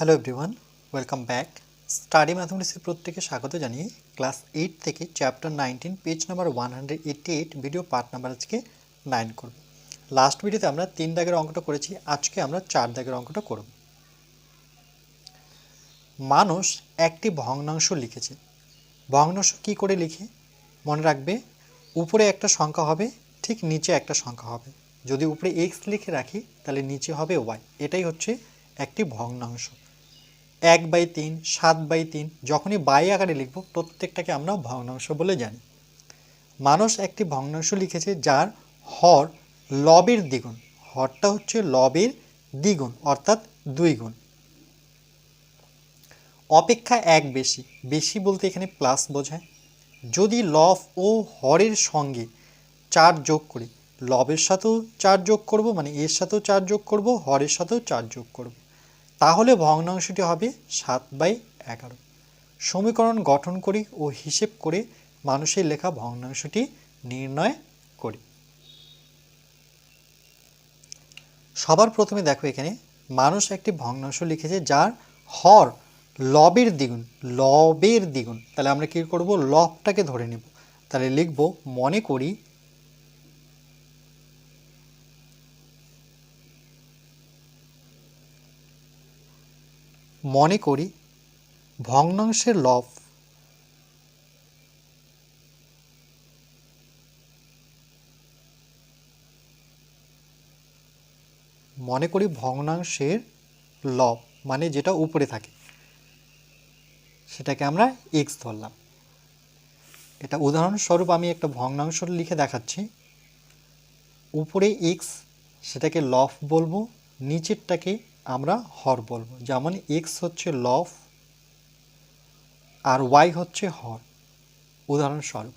Hello everyone welcome back study ম্যাথমেটিক্সের প্রত্যেকে স্বাগত জানিয়ে ক্লাস এইট থেকে chapter nineteen page number one hundred eighty eight video part number আজকে nine করব। Last ভিডিওতে আমরা তিন দাগের অঙ্কটা করেছি, আজকে আমরা চার দাগের অঙ্কটা করব। মানুষ একটি ভগ্নাংশ লিখেছে। ভগ্নাংশ কি করে লিখে? মনে রাখবে, উপরে একটা সংখ্যা হবে, ঠিক নিচে একটা সংখ্যা হবে। যদি উপরে এক্স লিখে রাখি, তাহলে নিচে হবে ওয়াই এটাই হচ্ছে একটি ভগ্নাংশ। এক বাই তিন, সাত বাই তিন, যখনই বাই আকারে লিখব, প্রত্যেকটাকে আমরা ভগ্নাংশ বলে জানি। মানুষ একটি ভগ্নাংশ লিখেছে যার হর লবের দ্বিগুণ। হরটা হচ্ছে লবের দ্বিগুণ, অর্থাৎ দুই গুণ। অপেক্ষা এক বেশি। বেশি বলতে এখানে প্লাস বোঝায়। যদি লব ও হরের সঙ্গে চার যোগ করি, লবের সাথেও চার যোগ করব মানে এর সাথেও চার যোগ করব, হরের সাথেও চার যোগ করব। তাহলে ভগ্নাংশটি হবে সাত বাই এগারো। সমীকরণ গঠন করি ও হিসেব করে মানুষের লেখা ভগ্নাংশটি নির্ণয় করি। সবার প্রথমে দেখো এখানে, মানুষ একটি ভগ্নাংশ লিখেছে যার হর লবের দ্বিগুণ লবের দ্বিগুণ। তাহলে আমরা কী করব? লবটাকে ধরে নেব। তাহলে লিখব, মনে করি মনে করি, ভগ্নাংশের লব মনে করি ভগ্নাংশের লব মানে যেটা উপরে থাকে। সেটাকে আমরা এক্স ধরলাম। এটা উদাহরণস্বরূপ আমি একটা ভগ্নাংশ লিখে দেখাচ্ছি। উপরে এক্স সেটাকে লফ বলব, নিচেরটাকে আমরা হর বলব। যেমন এক্স হচ্ছে লফ আর ওয়াই হচ্ছে হর। উদাহরণস্বরূপ,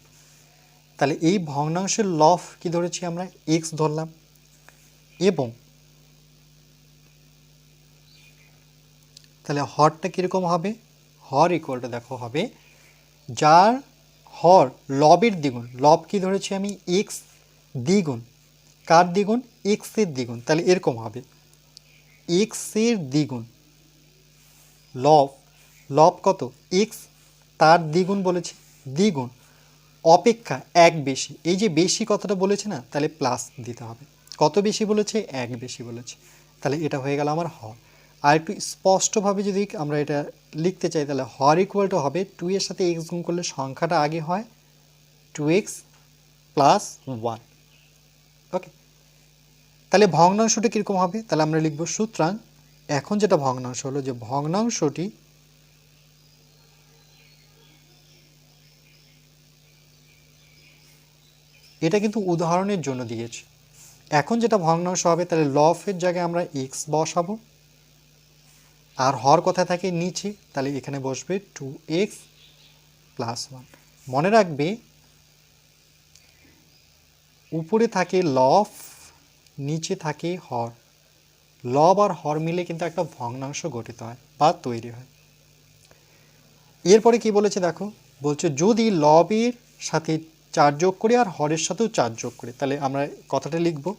তাহলে এই ভগ্নাংশের লফ কি ধরেছি আমরা? এক্স ধরলাম এবং তাহলে হরটা কীরকম হবে? হর ইকুয়ালটা দেখো হবে যার হর লবের দ্বিগুণ। লব কি ধরেছি আমি? এক্স দ্বিগুণ। কার দ্বিগুণ? এক্সের দ্বিগুণ। তাহলে এরকম হবে। এক্সের দ্বিগুণ। লব লব কত? এক্স তার দ্বিগুণ বলেছে, দ্বিগুণ। অপেক্ষা এক বেশি। এই যে বেশি কথাটা বলেছে না, তাহলে প্লাস দিতে হবে। কত বেশি বলেছে? এক বেশি বলেছে। তাহলে এটা হয়ে গেল আমার হর। আর একটু স্পষ্টভাবে যদি আমরা এটা লিখতে চাই, তাহলে হর ইকুয়ালটা হবে টু এর সাথে এক্স গুণ করলে সংখ্যাটা আগে হয় টু এক্স প্লাস ওয়ান তাহলে ভগ্নাংশটি কীরকম হবে? তাহলে আমরা লিখব সুতরাং এখন যেটা ভগ্নাংশ হলো যে ভগ্নাংশটি এটা কিন্তু উদাহরণের জন্য দিয়েছে। এখন যেটা ভগ্নাংশ হবে, তাহলে লফের জায়গায় আমরা এক্স বসাবো। আর হর কথা থাকে? নিচে। তাহলে এখানে বসবে টু এক্স প্লাস ওয়ান মনে রাখবে, উপরে থাকে লফ নিচে থাকে হর। লব আর হর মিলে কিন্তু একটা ভগ্নাংশ গঠিত হয় বা তৈরি হয়। এরপরে কি বলেছে দেখো? বলছে, যদি লবের সাথে চার যোগ করি আর হরের সাথেও চার যোগ করি, তাহলে আমরা কথাটা লিখব।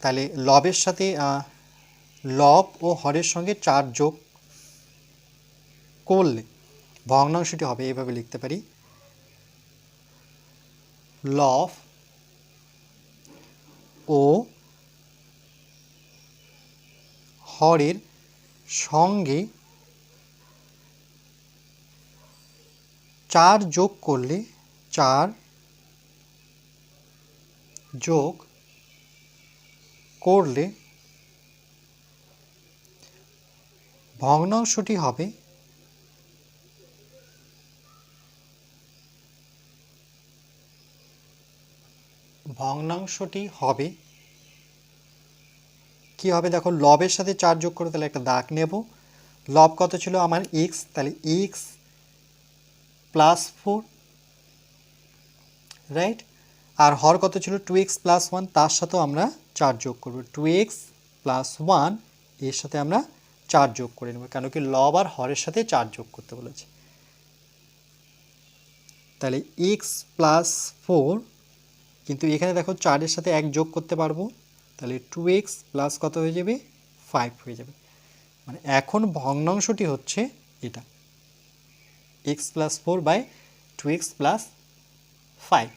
তাহলে লবের সাথে লব ও হরের সঙ্গে চার যোগ করলে ভগ্নাংশটি হবে এইভাবে লিখতে পারি। লব ও হরের সঙ্গে চার যোগ করলে চার যোগ করলে ভগ্নাংশটি হবে ভগ্নাংশটি হবে। কি হবে? দেখো, লবের সাথে চার যোগ করে তাহলে একটা দাগ নেব। লব কত ছিল? আমার এক্স তাহলে এক্স প্লাস ফোর রাইট আর হর কত ছিল? টু এক্স প্লাস ওয়ান তার সাথেও আমরা চার যোগ করব। টু এক্স প্লাস ওয়ানের সাথে আমরা চার যোগ করে নেব, কেন কি লব আর হরের সাথে চার যোগ করতে বলেছে। তাহলে এক্স প্লাস ফোর কিন্তু এখানে দেখো চারের সাথে এক যোগ করতে পারব, তাহলে টু এক্স প্লাস কত হয়ে যাবে? ফাইভ হয়ে যাবে। মানে এখন ভগ্নাংশটি হচ্ছে এটা। X plus four by two x plus five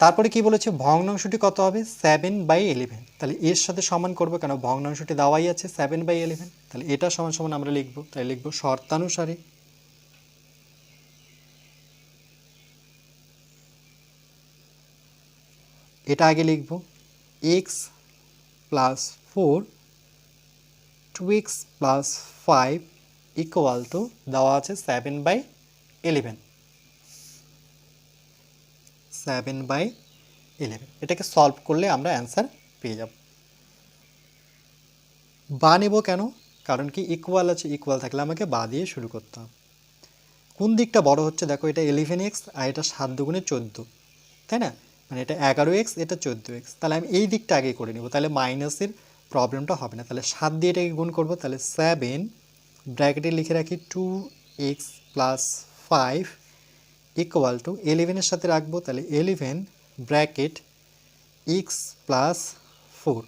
তারপরে কি বলেছে? ভগ্নাংশটি কত হবে? সেভেন বাই ইলেভেন তাহলে এর সাথে সমান করব কেন? ভগ্নাংশটি দেওয়াই আছে সেভেন বাই ইলেভেন তাহলে এটা সমান সমান আমরা লিখব। তাই লিখব শর্তানুসারে এটা আগে লিখব। X plus four two x plus five equal to দেওয়া আছে seven by eleven seven by eleven এটাকে সলভ করলে আমরা অ্যান্সার পেয়ে যাব। বা নেব কেন? কারণ কি ইকুয়াল আছে ইকুয়াল থাকলে আমাকে বা দিয়ে শুরু করতে হবে। কোন দিকটা বড় হচ্ছে? দেখো এটা ইলেভেন এক্স আর এটা সাত দুগুণে চোদ্দ, তাই না? মানে এটা এগারো এক্স এটা চোদ্দ এক্স তাহলে আমি এই দিকটা আগে করে নেব। তাহলে মাইনাসের প্রবলেমটা হবে না। তাহলে সাত দিয়ে এটাকে গুণ করব, তাহলে সেভেন ব্র্যাকেটে লিখে রাখি two x plus five equal to এলেভেনের সাথে রাখব। তাহলে eleven bracket x plus four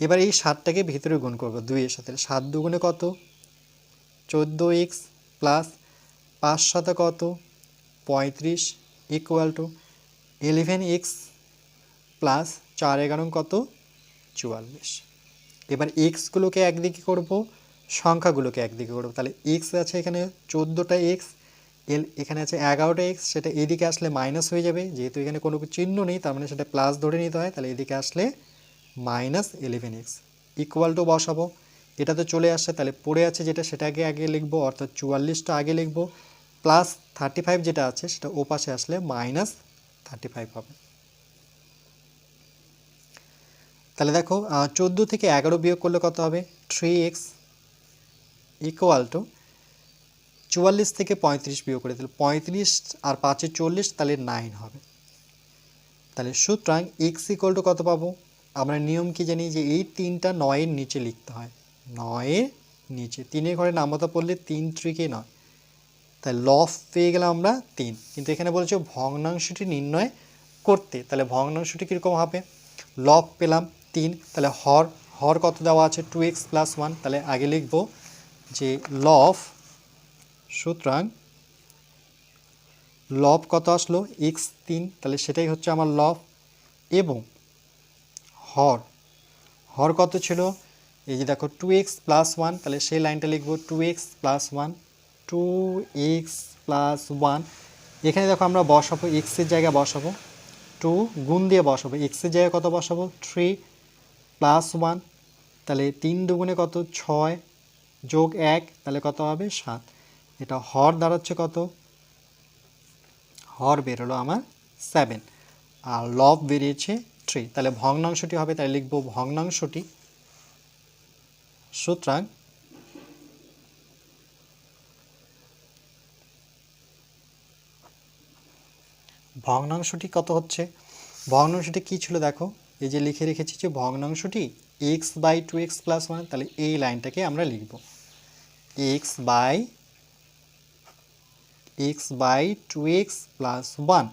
এবার এই সাতটাকে ভিতরে গুণ করব দুইয়ের সাথে। সাত দুগুণে কত? চোদ্দ এক্স প্লাস পাঁচ সাথে কত? পঁয়ত্রিশ। Equal to eleven x plus চার এগারো কত? চুয়াল্লিশ। এবার এক্সগুলোকে একদিকে করব, সংখ্যাগুলোকে একদিকে করব। তাহলে এক্স আছে এখানে চোদ্দোটা এক্স এল এখানে আছে এগারোটা এক্স সেটা এদিকে আসলে মাইনাস হয়ে যাবে। যেহেতু এখানে কোনো চিহ্ন নেই, তার মানে সেটা প্লাস ধরে নিতে হয়। তাহলে এদিকে আসলে minus eleven x equal to বসাবো। এটা তো চলে আসছে, তাহলে পড়ে আছে যেটা, সেটাকে আগে লিখব, অর্থাৎ চুয়াল্লিশটা আগে লিখব। প্লাস থার্টি ফাইভ যেটা আছে, সেটা ও পাশে আসলে মাইনাস থার্টি ফাইভ হবে। তাহলে দেখো চোদ্দ থেকে এগারো বিয়োগ করলে কত হবে? থ্রি এক্স ইকুয়াল টু চুয়াল্লিশ থেকে পঁয়ত্রিশ বিয়োগ করে তাহলে পঁয়ত্রিশ আর পাঁচে চল্লিশ, তাহলে নাইন হবে। তাহলে সুতরাং এক্স ইকুয়াল টু কত পাবো? আমরা নিয়ম কি জানি যে এই তিনটা নয়ের নিচে লিখতে হয়। নয়ের নিচে। তিনের ঘরে নামতা পড়লে তিন ত্রিকে নয়। তাই লফ পেয়ে গেলাম আমরা তিন। কিন্তু এখানে বলছে ভগ্নাংশটি নির্ণয় করতে। তাহলে ভগ্নাংশটি কীরকম হবে? লফ পেলাম তিন। তাহলে হর হর কত দেওয়া আছে? টু এক্স প্লাস ওয়ান তাহলে আগে লিখব যে লফ সুতরাং লব কত আসলো? এক্স তিন। তাহলে সেটাই হচ্ছে আমার লব এবং হর। হর কত ছিল? এই যে দেখো টু এক্স প্লাস ওয়ান তাহলে সেই লাইনটা লিখব two x plus one two x plus one এখানে দেখো আমরা বসাবো এক্সের জায়গায় বসাবো। টু গুণ দিয়ে বসাবো। এক্সের জায়গায় কত বসাবো? থ্রি প্লাস ওয়ান তাহলে তিন দুগুণে কত? ছয় যোগ এক, তাহলে কত হবে? সাত। এটা হর দাঁড়াচ্ছে কত? হর বেরোলো আমার সেভেন আর লব বেরিয়েছে থ্রি তাহলে ভগ্নাংশটি হবে তাই লিখব ভগ্নাংশটি। সুতরাং ভগ্নাংশটি কত হচ্ছে? ভগ্নাংশটি কী ছিল দেখো? এই যে লিখে রেখেছি যে ভগ্নাংশটি x by two x plus one তাহলে এই লাইনটাকে আমরা লিখব। X by x by two x plus one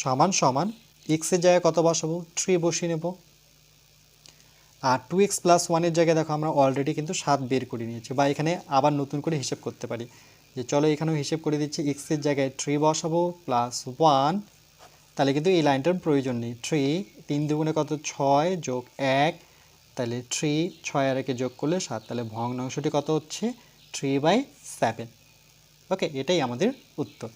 সমান সমান এক্সের জায়গায় কত বসাবো? থ্রি বসিয়ে নেব। আর টু এক্স প্লাস ওয়ানের জায়গায় দেখো আমরা অলরেডি কিন্তু সাত বের করে নিয়েছি বা এখানে আবার নতুন করে হিসেব করতে পারি। যে চলো এখানেও হিসেব করে দিচ্ছি এক্সের জায়গায় থ্রি বসাবো প্লাস ওয়ান তাহলে কিন্তু এই লাইনটার প্রয়োজন নেই। থ্রি তিন দুগুণে কত? ছয় যোগ এক। তাহলে থ্রি ছয় আর একে যোগ করলে সাত। তাহলে ভগ্নাংশটি কত হচ্ছে? থ্রি বাই সেভেন ওকে এটাই আমাদের উত্তর।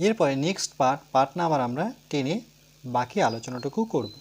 এরপরে নেক্সট পার্ট পার্ট নাম্বার আমরা টেনে বাকি আলোচনাটুকু করব।